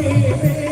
மரியே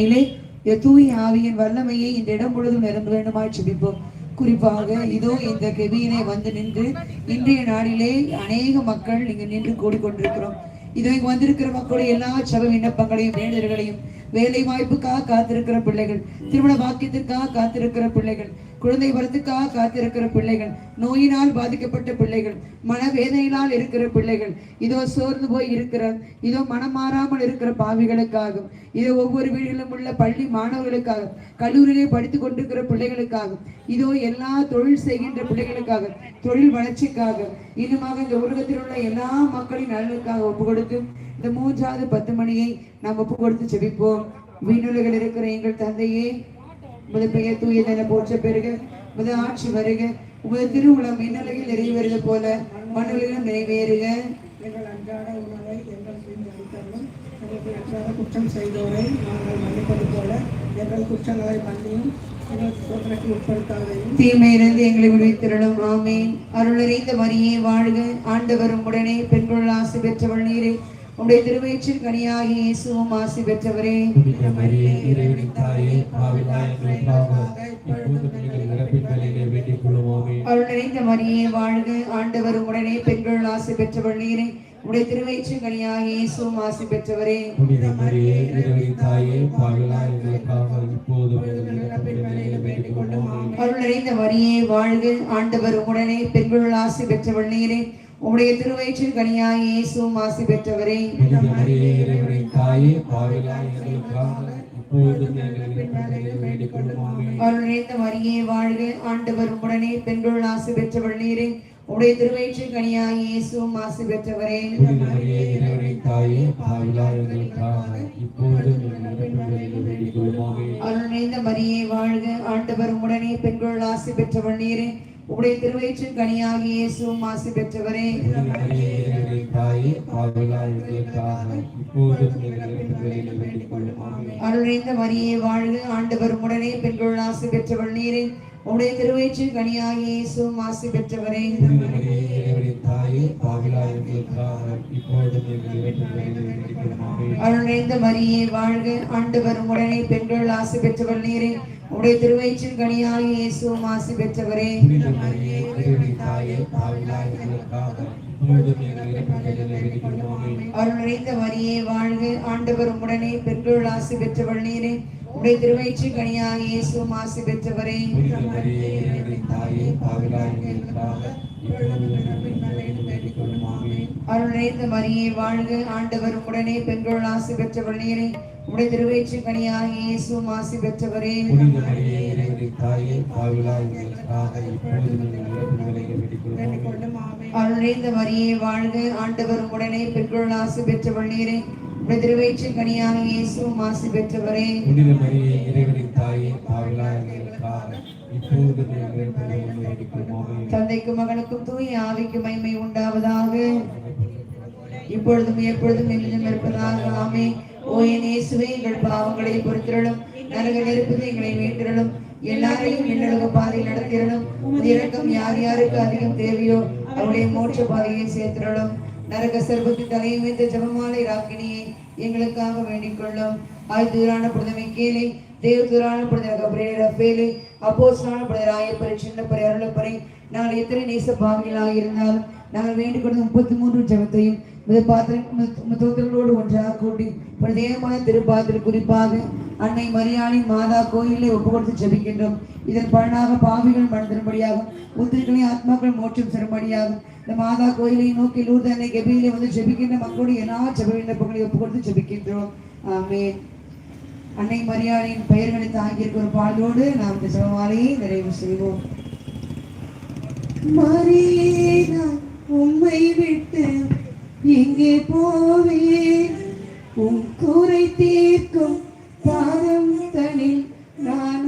மேலே பத்து ஆவியின் வல்லமையை இந்த இடம் முழுதும் நிரம்ப வேண்டுமாய் சிபிப்போம் குறிப்பாக இதோ இந்த கெபியினை வந்து நின்று இன்றைய நாளிலே அநேக மக்கள் இங்கு நின்று கூடிக்கொண்டிருக்கிறோம். இதோ இங்கு வந்திருக்கிற மக்களுடைய எல்லா சப விண்ணப்பங்களையும் வேண்டுதல்களையும் வேலை வாய்ப்புக்காக காத்திருக்கிற பிள்ளைகள் திருமண வாக்கியத்திற்காக காத்திருக்கிற பிள்ளைகள் குழந்தை வரத்துக்காக காத்திருக்கிற பிள்ளைகள் நோயினால் பாதிக்கப்பட்ட பிள்ளைகள் மனவேதனையினால் இருக்கிற பிள்ளைகள் இதோ சோர்ந்து போய் இருக்கிற இதோ மனம் மாறாமல் இருக்கிற பாவிகளுக்காகவும் இதோ ஒவ்வொரு வீடுகளிலும் உள்ள பள்ளி மாணவர்களுக்காக கல்லூரியிலே படித்து கொண்டிருக்கிற பிள்ளைகளுக்காக இதோ எல்லா தொழில் செய்கின்ற பிள்ளைகளுக்காக தொழில் வளர்ச்சிக்காக இன்னுமாக இந்த உலகத்தில் உள்ள எல்லா மக்களின் நலனுக்காக ஒப்பு கொடுத்து இந்த மூன்றாவது பத்து மணியை நாம் ஒப்பு கொடுத்து செபிப்போம் விண்ணுலகில் இருக்கிற எங்கள் தந்தையே உமது பெயர் தூயதென போற்ற பெருக உமது ஆட்சி வருக உமது திருவுளம் மின்னலகில் நிறைவேறுவது போல மண்ணுலகிலும் நிறைவேறுக. எங்கள் அன்றாட உணவை எங்கள் எங்களுக்கு எற்றாத குற்றம் செய்தோரை நாங்கள் மன்னிப்பது போல எங்கள் குற்றங்களை மன்னியும் தீமையிலிருந்து எங்களை விடுவித்திரளும். ஆமேன். அருளறிந்த மரியே வாழ்க. ஆண்டவரும் உடனே பெண்கள் ஆசி பெற்றவள் நீரே. உடைய திருவயிற்றின் கனியாகி இயேசுவும் ஆசி பெற்றவரே. அருள் நிறைந்த மரியே வாழ்க. ஆண்டவரும் உடனே பெண்கள் ஆசி பெற்றவள் நீரே. உடைய திருவயிற்றின் கனியாகி இயேசுவும் ஆசி பெற்றவரே. புனித மரியே இறைவனின் தாயே எங்களுக்காக இப்போதும் அருள் நிறைந்த மரியே வாழ்க. ஆண்டவரும் உடனே பெண்கள் ஆசி பெற்றவள் நீரே. உடைய திருவயிற்றின் கனியாகி இயேசுவும் ஆசி பெற்றவரே. தாயே பாவிலாய் எங்களுக்காக இப்போதும் எங்கள் இறப்பின் வேலையிலே வேண்டிக் கொள்ளுவோமே அருள் நிறைந்த மரியே வாழ்க. ஆண்டவரும் உடனே பெண்கள் ஆசி பெற்றவள் நீரே. உடைய திருவயிற்றின் கனியாகி இயேசுவும் ஆசி பெற்றவரே. தாயே மரியே வாழ்க. ஆண்டவரும் உடனே பெண்கள் ஆசி பெற்றவள் நீரே. உடைய திருவயிற்றின் கனியாகி இயேசுவும் ஆசி பெற்றவரே. அருள் நிறைந்த மரியே வாழ்க ஆண்டவரும் உடனே பெண்கள் ஆசி பெற்றவள் நீரின் உடைய திருவயிற்றின் கனியாகிய இயேசுவும் ஆசி பெற்றவரே. அருள்நிறைந்த மரியே வாழ்க ஆண்டவர் உடனே பெண்கள் ஆசி பெற்றவர் நீரே. உடைய திருவயிற்றின் கனியாகிய இயேசுவும் ஆசி பெற்றவரே. அருள் நிறைந்த மரியே வாழ்க ஆண்டவர் உடனே பெண்கள் ஆசி பெற்றவள் நீரே. உடைய திருவயிற்றின் கனியாகிய இயேசுவும் ஆசி பெற்றவரே. நிறைந்த மரியே வாழ்க. ஆண்டவர் உடனே பெண்கள் ஆசி பெற்றவள் நீரே உடைய திருவயிற்றின் கனியாகிய இயேசுவும் ஆசி பெற்றவரே. புனித மரியே வாழ்க. ஆண்டவர் உடனே பெண்கள் ஆசி பெற்றவள் நீரே உடைய பெற்றவரே. புனித மரியே இறைவனின் தாயே எங்களுக்காக தந்தைக்கும் மகனுக்கும் தூய ஆவிக்கும் மகிமை உண்டாவதாக. இப்பொழுதும் எப்பொழுதும் என்றும் இருப்பதாக. ஆமே ஓ என் இயேசுவே எங்கள் பாவங்களை பொறுத்திரளும். நரக நெருப்பது எங்களை மீட்டிரளும். எல்லாரையும் மின்னலுக பாதையில் நடத்திரளும். உமது இரக்கம் யார் யாருக்கு அதிகம் தேவையோ அவருடைய மோட்ச பாதையை சேர்த்திரளும். நரக சர்வத்தின் தலையும் வைத்த ஜபமாலை ராக்கினியை எங்களுக்காக வேண்டிக் கொள்ளும். ஆயுதூரான புனிதமை கேளை தேவதூரான புனித கபரே ரஃபேலே அப்போஸ்தலனான புனித ராயப்பரை சின்னப்பரை அருளப்பரை நாங்கள் எத்தனை நேச பாவிகளாக இருந்தாலும் நாங்கள் வேண்டிக் கொண்ட முப்பத்தி மூன்று ஜபத்தையும் மித பாத்திரம் ஒன்றாக கூட்டி பிரதேயமான திருப்பாத்திர குறிப்பாக அன்னை மரியாணி மாதா கோயிலை ஒப்பு கொடுத்து ஜெபிக்கின்றோம். இதன் பலனாக பாவிகள் மனதிரும்படியாக உத்திரிகளின் ஆத்மாக்கள் மோட்சம் செரும்படியாகும் இந்த மாதா கோயிலை நோக்கி லூர்து அன்னை கெபியிலே வந்து ஜெபிக்கின்ற மக்களுடைய எல்லா ஜெப விண்ணப்பங்களை ஒப்பு கொடுத்து ஜெபிக்கின்றோம். ஆமென். அன்னை மரியாதையின் பெயர்களை தாங்கியிருக்கிற ஒரு பாடலோடு நாம் இந்த ஜெபமாலையை நிறைவு செய்வோம். மரியே நான் உம்மை விட்டு எங்கே போவேன். உன் குறை தீர்க்கும் பாதம் தனில் நான்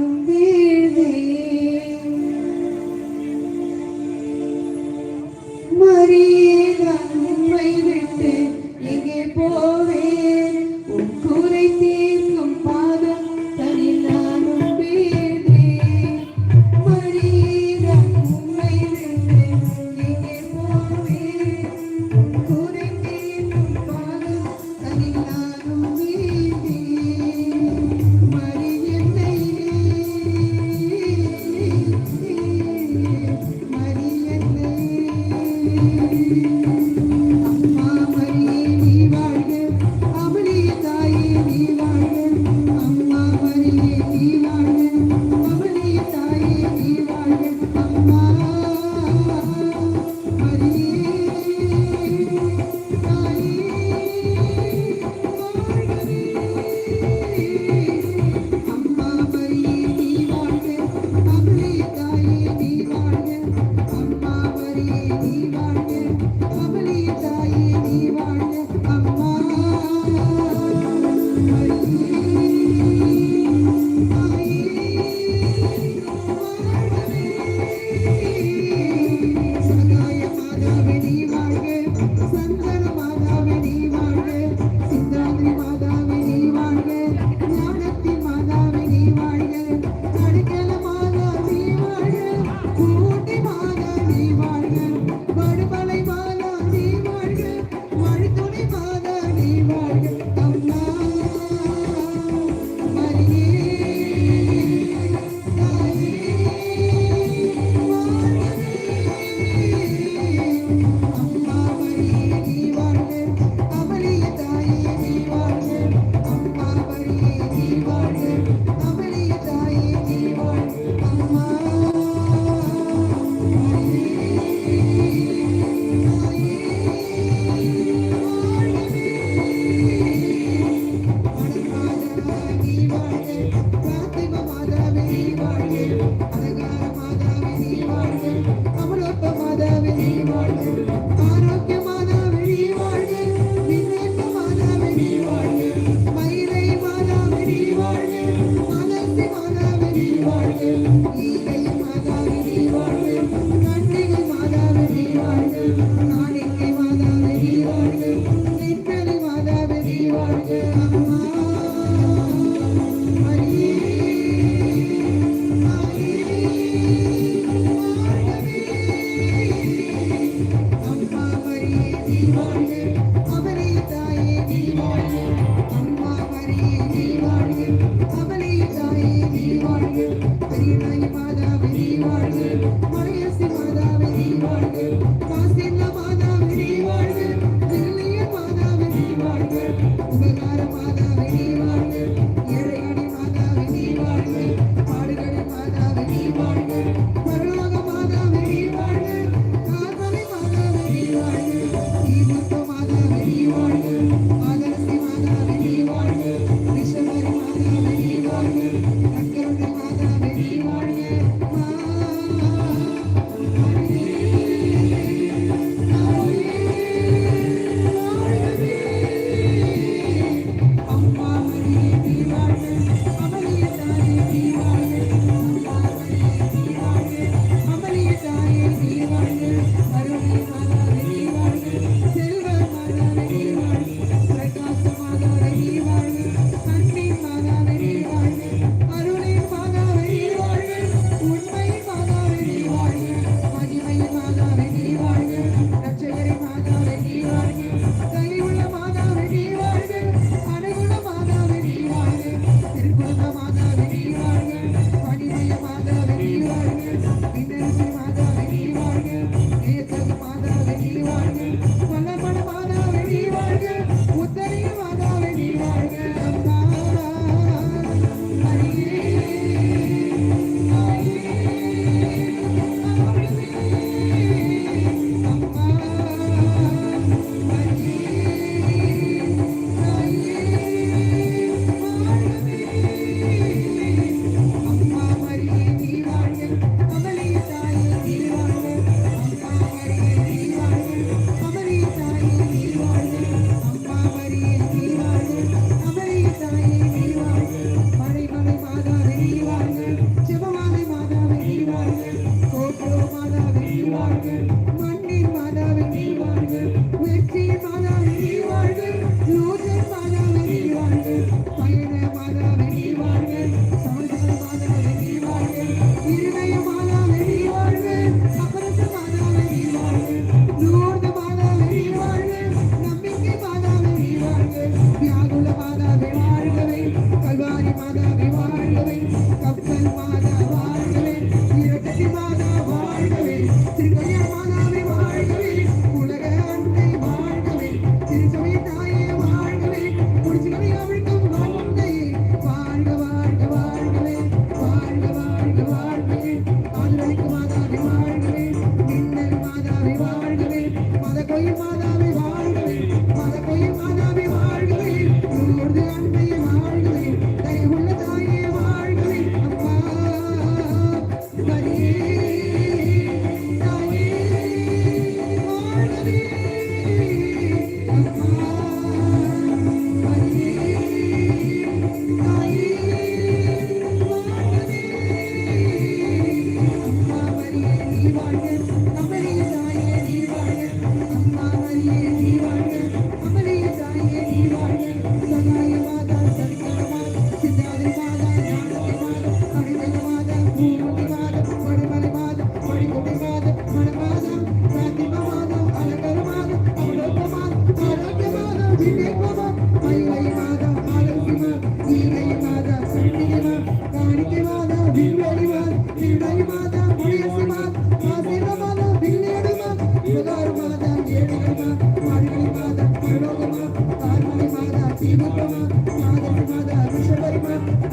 Thank you.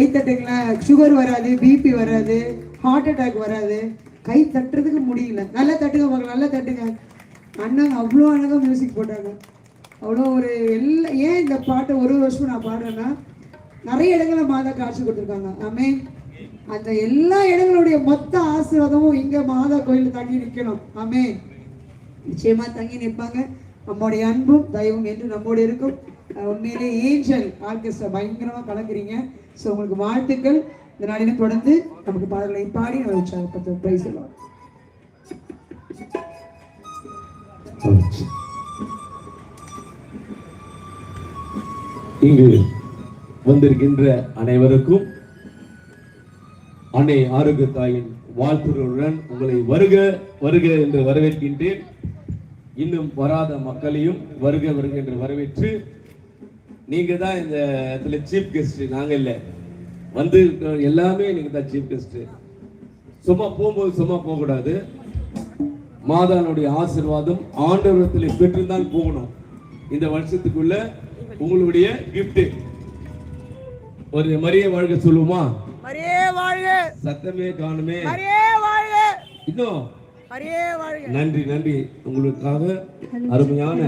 கை தட்டுங்களா சுகர் வராது பிபி வராது ஹார்ட் அட்டாக் வராது. கை தட்டுறதுக்கு முடியல. நல்லா தட்டுங்க பார்க்க நல்லா தட்டுங்க. அண்ணன் அவ்வளோ அழகாக மியூசிக் போட்டாங்க. அவ்வளோ ஒரு எல்லா ஏன் இந்த பாட்டை ஒரு வருஷம் நான் பாடுறேன்னா நிறைய இடங்களை மாதா காட்சி கொடுத்துருக்காங்க. ஆமே அந்த எல்லா இடங்களுடைய மொத்த ஆசீர்வாதமும் இங்கே மாதா கோயில் தங்கி நிற்கணும் ஆமே நிச்சயமா தங்கி நிற்பாங்க. நம்முடைய அன்பும் தயவும் என்று நம்மோடு இருக்கும். உண்மையிலே ஏஞ்சல் ஆர்கெஸ்ட்ரா பயங்கரமாக கலக்குறீங்க. ஸோ உங்களுக்கு வாழ்த்துக்கள். இந்த நாளிலும் தொடர்ந்து நமக்கு பாடல்களை பாடி நம்ம உற்சாகப்படுத்த பிரைஸ் சொல்லுவோம் இங்கு வந்திருக்கின்ற அனைவருக்கும் அன்னை ஆரோக்கிய தாயின் வாழ்த்துகளுடன் உங்களை வருக வருக என்று வரவேற்கின்றேன். இன்னும் வராத மக்களையும் வருக வருக என்று வரவேற்று நீங்க தான் இந்த இடத்துல சீஃப் கெஸ்ட் நாங்க இல்ல. வந்து எல்லாமே நீங்க தான் சீஃப் கெஸ்ட் சும்மா போகும்போது சும்மா போகக்கூடாது. மாதானுடைய ஆசீர்வாதம் ஆண்டவரத்தில் பெற்றுதான் போகணும். இந்த வருஷத்துக்குள்ள உங்களுடைய gift. ஒரு மரிய வாழ்க வாழ்க. சத்தமே காணுமே. இன்னும்? நன்றி நன்றி. உங்களுக்காக அருமையான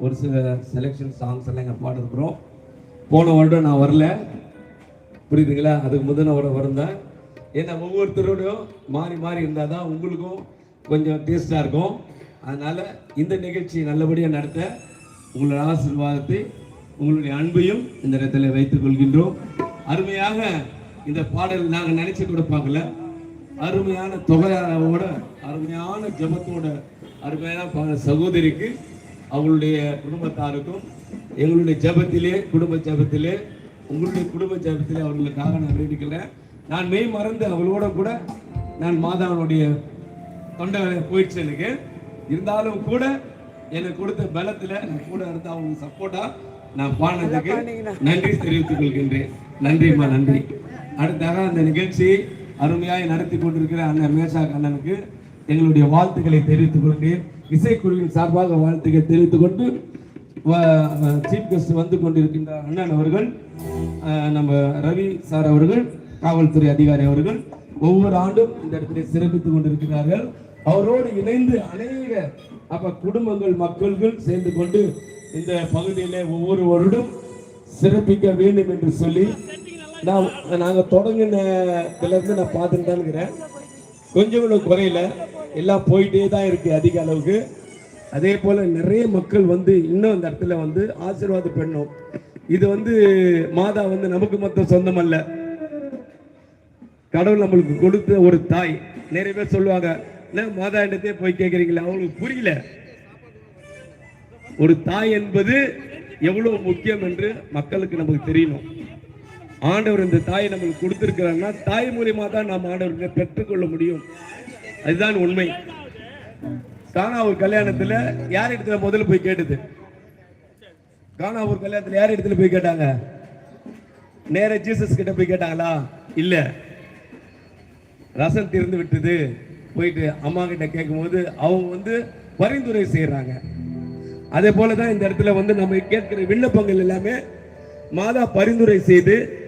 ஒரு சில செலெக்ஷன் சாங்ஸ் எல்லாம் இங்க பாடிருக்கிறோம். போன வருடம் நான் வரல. புரியுதுங்களா? அதுக்கு முதல் வருடம் வரந்தேன் ஏன்னா ஒவ்வொருத்தரோடையும் மாறி மாறி இருந்தால் தான் உங்களுக்கும் கொஞ்சம் டேஸ்ட்டாக இருக்கும். அதனால் இந்த நிகழ்ச்சி நல்லபடியாக நடத்த உங்களுடைய ஆசீர்வாதத்தை உங்களுடைய அன்பையும் இந்த இடத்துல வைத்துக் கொள்கின்றோம். அருமையாக இந்த பாடல் நாங்கள் நினைச்சு கூட பார்க்கல. அருமையான தொகையோட அருமையான ஜபத்தோட அருமையான பா- சகோதரிக்கு அவங்களுடைய குடும்பத்தாருக்கும் எங்களுடைய ஜபத்திலே குடும்ப ஜபத்திலே உங்களுடைய குடும்ப ஜபத்திலே அவர்களுக்காக நான் வேண்டிக்கிறேன் நான் மெய் மறந்து அவளோட கூட நான் மாதாவனுடைய தொண்டை போயிடுச்சு எனக்கு. இருந்தாலும் கூட எனக்கு கொடுத்த பலத்துல நான் கூட இருந்து அவங்களுக்கு சப்போர்ட்டா நான் பாடினதுக்கு நன்றி தெரிவித்துக் கொள்கின்றேன். நன்றிம்மா நன்றி. அடுத்தாக அந்த நிகழ்ச்சியை அருமையாய் நடத்தி கொண்டிருக்கிற அண்ணன் மேஷா அண்ணனுக்கு எங்களுடைய வாழ்த்துக்களை தெரிவித்துக் கொண்டேன் இசைக்குழுவின் சார்பாக வாழ்த்துக்களை தெரிவித்துக் கொண்டு சீஃப் கெஸ்ட் வந்து கொண்டிருக்கின்ற அண்ணன் அவர்கள் நம்ம ரவி சார் அவர்கள் காவல்துறை அதிகாரி அவர்கள். ஒவ்வொரு ஆண்டும் இந்த இடத்திலே சிறப்பித்துக் கொண்டிருக்கிறார்கள். அவரோடு இணைந்து அநேக அப்ப குடும்பங்கள் மக்கள்கள் சேர்ந்து கொண்டு இந்த பகுதியிலே ஒவ்வொரு வருடம் சிறப்பிக்க வேண்டும் என்று சொல்லி நான் நாங்கள் தொடங்கினதுலேருந்து நான் பார்த்துட்டு தான் இருக்கிறேன் கொஞ்சம் கூட எல்லாம் போயிட்டே தான் இருக்கு அதிக அளவுக்கு. அதே போல நிறைய மக்கள் வந்து இன்னும் இந்த இடத்துல வந்து ஆசீர்வாத பெண்ணும் இது வந்து மாதா வந்து நமக்கு மொத்தம் சொந்தம் அல்ல கடவுள் நம்மளுக்கு கொடுத்த ஒரு தாய். நிறைய பேர் சொல்லுவாங்க என்ன மாதா இடத்தே போய் கேட்குறீங்களா அவங்களுக்கு புரியல. ஒரு தாய் என்பது எவ்வளவு முக்கியம் என்று மக்களுக்கு நமக்கு தெரியணும். ஆண்டவர் இந்த தாயை நம்மளுக்கு கொடுத்துருக்கிறாங்கன்னா தாய் மூலியமா தான் நாம் ஆண்டவர்களை பெற்றுக்கொள்ள முடியும். அதுதான் உண்மை. கானா ஒரு கல்யாணத்துல யார் இடத்துல முதல்ல போய் கேட்டது? கானா ஒரு கல்யாணத்துல யார் இடத்துல போய் கேட்டாங்க? நேர ஜீசஸ் கிட்ட போய் கேட்டாங்களா? இல்ல. ரசம் தீர்ந்து விட்டது. போயிட்டு அம்மா கிட்ட கேட்கும்போது அவங்க வந்து பரிந்துரை செய்யறாங்க அதே போல தான் இந்த இடத்துல வந்து நம்ம கேட்கிற விண்ணப்பங்கள் எல்லாமே மாதா பரிந்துரை செய்து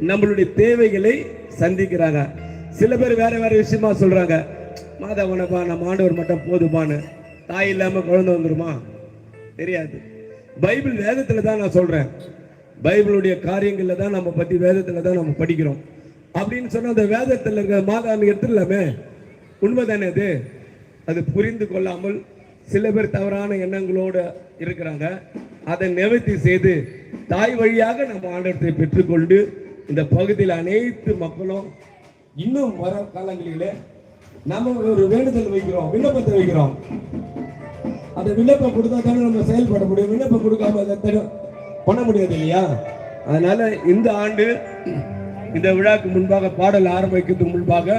நம்மளுடைய தேவைகளை சந்திக்கிறாங்க. சில பேர் வேற வேற விஷயமா சொல்றாங்க. மாதவனப்பா நம்ம ஆண்டவர் மட்டும் போதுமான்னு தாய் இல்லாம குழந்தை வந்துருமா? தெரியாது. பைபிள் வேதத்துல தான் நான் சொல்றேன். பைபிளுடைய காரியங்கள்ல தான் நம்ம பத்தி வேதத்துல தான் நம்ம படிக்கிறோம். அப்படின்னு சொன்னா அந்த வேதத்துல இருக்கிற மாதான்னு எடுத்துடலாமே. உண்மைதானே அது அது புரிந்து கொள்ளாமல் சில பேர் தவறான எண்ணங்களோடு இருக்கிறாங்க. அதை நிவர்த்தி செய்து தாய் வழியாக நம்ம ஆண்டத்தை பெற்றுக்கொண்டு இந்த பகுதியில் அனைத்து மக்களும் இன்னும் வர காலங்களிலே நம்ம ஒரு வேண்டுதல் வைக்கிறோம் விண்ணப்பத்தை வைக்கிறோம். அந்த விண்ணப்பம் கொடுத்தா தானே நம்ம செயல்பட முடியும். விண்ணப்பம் கொடுக்காம அதை பண்ண முடியாது இல்லையா? அதனால இந்த ஆண்டு இந்த விழாக்கு முன்பாக பாடல் ஆரம்பிக்கிறதுக்கு முன்பாக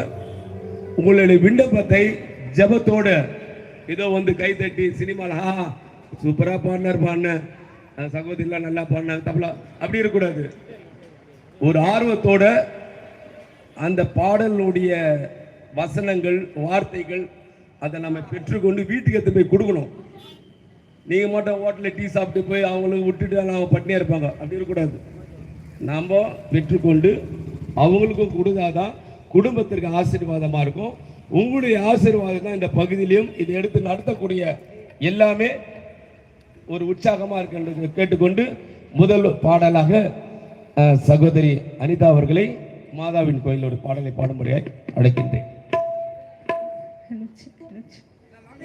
உங்களுடைய விண்ணப்பத்தை ஜெபத்தோட ஏதோ வந்து கை தட்டி சினிமாவில் ஹா சூப்பராக பாடினார் பாடின. சகோதரிலாம் நல்லா பாடினாங்க தப்பலா அப்படி இருக்கக்கூடாது. ஒரு ஆர்வத்தோட அந்த பாடலுடைய வசனங்கள் வார்த்தைகள் அதை நம்ம பெற்றுக்கொண்டு வீட்டுக்கு எடுத்து போய் கொடுக்கணும். நீங்கள் மட்டும் ஹோட்டலில் டீ சாப்பிட்டு போய் அவங்களுக்கு விட்டுட்டு அவங்க பட்டினியாக இருப்பாங்க. அப்படி இருக்கக்கூடாது. நாம் பெற்றுக்கொண்டு அவங்களுக்கும் கொடுத்தாதான் குடும்பத்திற்கு ஆசீர்வாதமாக இருக்கும். உங்களுடைய ஆசீர்வாதம் தான் இந்த பகுதியிலையும் இதை எடுத்து நடத்தக்கூடிய எல்லாமே ஒரு உற்சாகமாக இருக்கின்றது கேட்டுக்கொண்டு முதல் பாடலாக சகோதரி அனிதா அவர்களை மாதாவின் கோயிலோட பாடலை பாடும்படியாய் அழைக்கின்றேன்.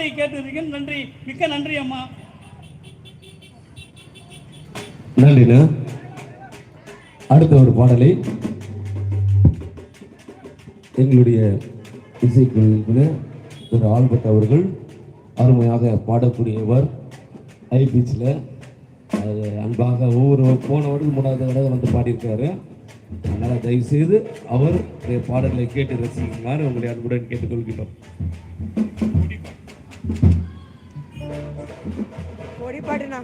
சகோதரி கேட்டிருக்கீங்க நன்றி மிக்க நன்றி அம்மா. நன்றிண்ணா அடுத்த ஒரு பாடலை எங்களுடைய இசைக்குழுவில் திரு ஆல்பர்ட் அவர்கள் அருமையாக பாடக்கூடியவர். ஐ பீச்சில் அது அன்பாக ஒவ்வொரு போன வருடம் மூணாவது தடவை வந்து பாடியிருக்காரு. அதனால் தயவுசெய்து அவர் பாடல்களை கேட்டு ரசிக்குமாறு உங்களுடைய அன்புடன் கேட்டுக்கொள்கிறோம் না